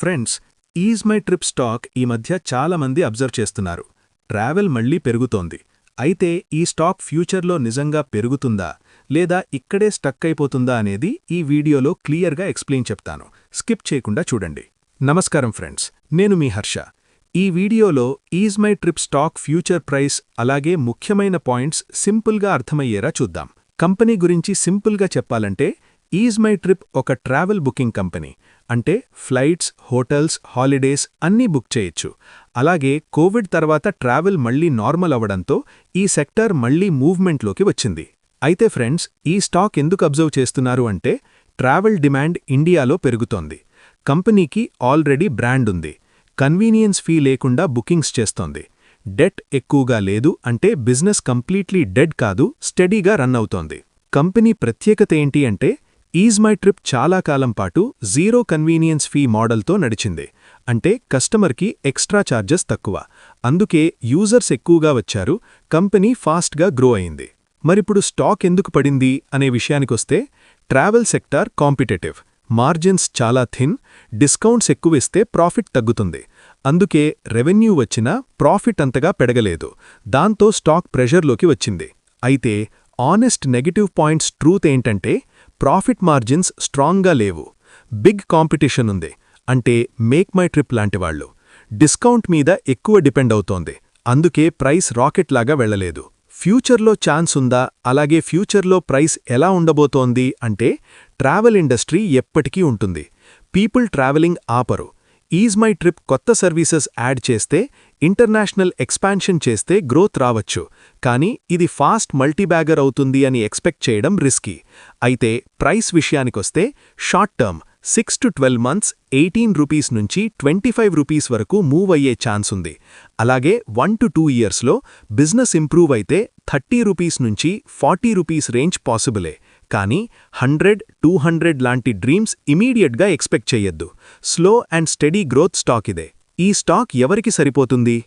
Friends is my trip stock ఈ మధ్య చాలా మంది అబ్జర్వ్ చేస్తున్నారు. ట్రావెల్ మళ్ళీ పెరుగుతోంది. అయితే ఈ స్టాక్ ఫ్యూచర్లో నిజంగా పెరుగుతుందా? లేదా ఇక్కడే స్టక్ అయిపోతుందా అనేది ఈ వీడియోలో క్లియర్గా ఎక్స్ప్లెయిన్ చెప్తాను. స్కిప్ చేయకుండా చూడండి. నమస్కారం ఫ్రెండ్స్ నేను మీ హర్ష. ఈ వీడియోలో is my trip stock future price అలాగే ముఖ్యమైన పాయింట్స్ సింపుల్గా అర్థమయ్యేలా చూద్దాం. కంపెనీ గురించి సింపుల్గా చెప్పాలంటే ఈజ్ మై ట్రిప్ ఒక ట్రావెల్ బుకింగ్ కంపెనీ. అంటే ఫ్లైట్స్ హోటల్స్ హాలిడేస్ అన్నీ బుక్ చేయొచ్చు. అలాగే కోవిడ్ తర్వాత ట్రావెల్ మళ్ళీ నార్మల్ అవ్వడంతో ఈ సెక్టర్ మళ్ళీ మూవ్మెంట్లోకి వచ్చింది. అయితే ఫ్రెండ్స్ ఈ స్టాక్ ఎందుకు అబ్జర్వ్ చేస్తున్నారు అంటే ట్రావెల్ డిమాండ్ ఇండియాలో పెరుగుతోంది. కంపెనీకి ఆల్రెడీ బ్రాండ్ ఉంది. కన్వీనియన్స్ ఫీ లేకుండా బుకింగ్స్ చేస్తోంది. డెట్ ఎక్కువగా లేదు అంటే బిజినెస్ కంప్లీట్లీ డెడ్ కాదు స్టడీగా రన్ అవుతోంది. కంపెనీ ప్రత్యేకత ఏంటి అంటే ఈజ్ మై ట్రిప్ చాలా కాలం పాటు జీరో కన్వీనియన్స్ ఫీ మోడల్తో నడిచింది. అంటే కస్టమర్కి ఎక్స్ట్రా ఛార్జెస్ తక్కువ. అందుకే యూజర్స్ ఎక్కువగా వచ్చారు. కంపెనీ ఫాస్ట్గా గ్రో అయింది. మరిప్పుడు స్టాక్ ఎందుకు పడింది అనే విషయానికొస్తే ట్రావెల్ సెక్టార్ కాంపిటేటివ్. మార్జిన్స్ చాలా థిన్. డిస్కౌంట్స్ ఎక్కువిస్తే ప్రాఫిట్ తగ్గుతుంది. అందుకే రెవెన్యూ వచ్చినా ప్రాఫిట్ అంతగా పెడగలేదు. దాంతో స్టాక్ ప్రెషర్లోకి వచ్చింది. అయితే ఆనెస్ట్ నెగటివ్ పాయింట్స్ ట్రూత్ ఏంటంటే ప్రాఫిట్ మార్జిన్స్ స్ట్రాంగ్గా లేవు. బిగ్ కాంపిటీషన్ ఉంది. అంటే మేక్ మై ట్రిప్ లాంటివాళ్ళు డిస్కౌంట్ మీద ఎక్కువ డిపెండ్ అవుతోంది. అందుకే ప్రైస్ రాకెట్ లాగా వెళ్ళలేదు ఫ్యూచర్లో ఛాన్స్ ఉందా? అలాగే ఫ్యూచర్లో ప్రైస్ ఎలా ఉండబోతోంది? అంటే ట్రావెల్ ఇండస్ట్రీ ఎప్పటికీ ఉంటుంది. పీపుల్ ట్రావెలింగ్ ఆపరు. ఈజ్ మై ట్రిప్ కొత్త సర్వీసెస్ యాడ్ చేస్తే ఇంటర్నేషనల్ ఎక్స్పాన్షన్ చేస్తే గ్రోత్ రావచ్చు. కానీ ఇది ఫాస్ట్ మల్టీబ్యాగర్ అవుతుంది అని ఎక్స్పెక్ట్ చేయడం రిస్కీ. అయితే ప్రైస్ విషయానికొస్తే short term six to twelve months eighteen rupees నుంచి ట్వంటీ ఫైవ్ రూపీస్ వరకు మూవ్ అయ్యే ఛాన్స్ ఉంది. అలాగే వన్ టు టూ ఇయర్స్లో బిజినెస్ ఇంప్రూవ్ అయితే థర్టీ రూపీస్ నుంచి ఫార్టీ రూపీస్ రేంజ్ పాసిబులే. కానీ హండ్రెడ్ టూ హండ్రెడ్ లాంటి డ్రీమ్స్ ఇమీడియట్గా ఎక్స్పెక్ట్ చెయ్యొద్దు slow and steady growth stock ఇదే. ఈ స్టాక్ ఎవరికి సరిపోతుంది?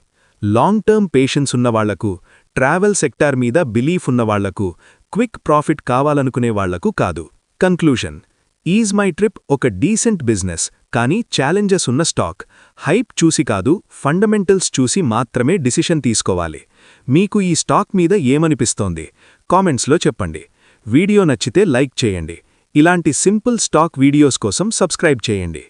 లాంగ్ టర్మ్ పేషెన్స్ ఉన్నవాళ్ళకు ట్రావెల్ సెక్టార్ మీద బిలీఫ్ ఉన్నవాళ్ళకు క్విక్ ప్రాఫిట్ కావాలనుకునే వాళ్ళకు కాదు. కన్క్లూషన్ ఈజ్ మై ట్రిప్ ఒక డీసెంట్ బిజినెస్ కానీ ఛాలెంజెస్ ఉన్న స్టాక్. హైప్ చూసి కాదు ఫండమెంటల్స్ చూసి మాత్రమే డిసిషన్ తీసుకోవాలి. మీకు ఈ స్టాక్ మీద ఏమనిపిస్తోంది? కామెంట్స్లో చెప్పండి. వీడియో నచ్చితే లైక్ చేయండి. ఇలాంటి సింపుల్ స్టాక్ వీడియోస్ కోసం సబ్స్క్రైబ్ చేయండి.